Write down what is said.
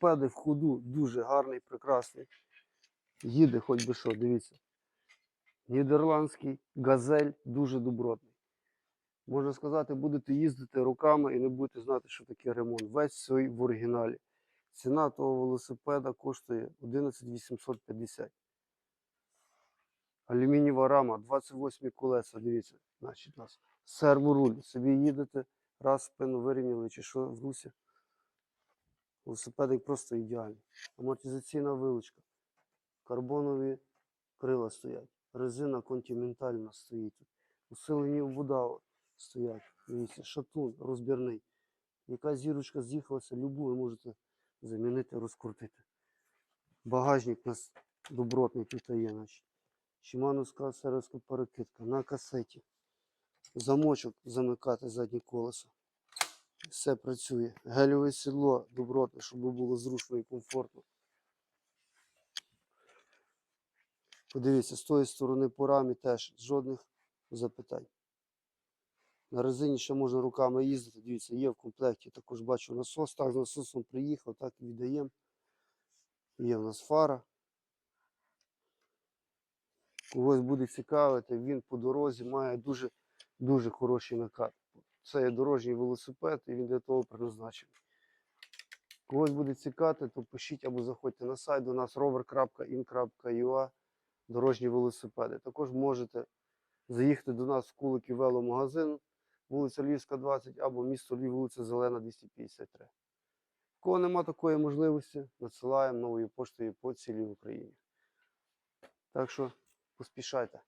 велосипеди в ходу дуже гарний, прекрасний. Їде хоч би що, дивіться. Нідерландський газель дуже добротний. Можна сказати, будете їздити руками і не будете знати, що таке ремонт. Весь цей в оригіналі. Ціна того велосипеда коштує 11 850. Алюмінієва рама, 28 колеса, дивіться, значить у нас. Серворуль. Собі їдете, раз спину вирівняли чи що в русі. Велосипедик просто ідеальний. Амортизаційна вилучка. Карбонові крила стоять. Резина континентальна стоїть. Усилені вода стоять. Дивіться, шатун розбірний. Яка зірочка з'їхалася, любу ви можете замінити, розкрутити. Багажник у нас добротний тут є. Значить. Шимановська сервіска перекидка на касеті. Замочок замикати заднє колесо. Все працює. Гелеве сідло добротне, щоб було зручно і комфортно. Подивіться, з тої сторони по рамі теж жодних запитань. На резині ще можна руками їздити. Дивіться, є в комплекті. Також бачу насос. Так, з насосом приїхав, так і віддаємо. Є в нас фара. Когось буде цікавити, він по дорозі має дуже, дуже хороший накат. Це є дорожній велосипед, і він для того призначений. Когось буде цікавити, то пишіть або заходьте на сайт до нас rover.in.ua дорожні велосипеди. Також можете заїхати до нас в Куликів веломагазин, вулиця Львівська, 20 або місто Львів, вулиця Зелена, 253. В кого нема такої можливості, надсилаємо новою поштою по цілій Україні. Так що поспішайте.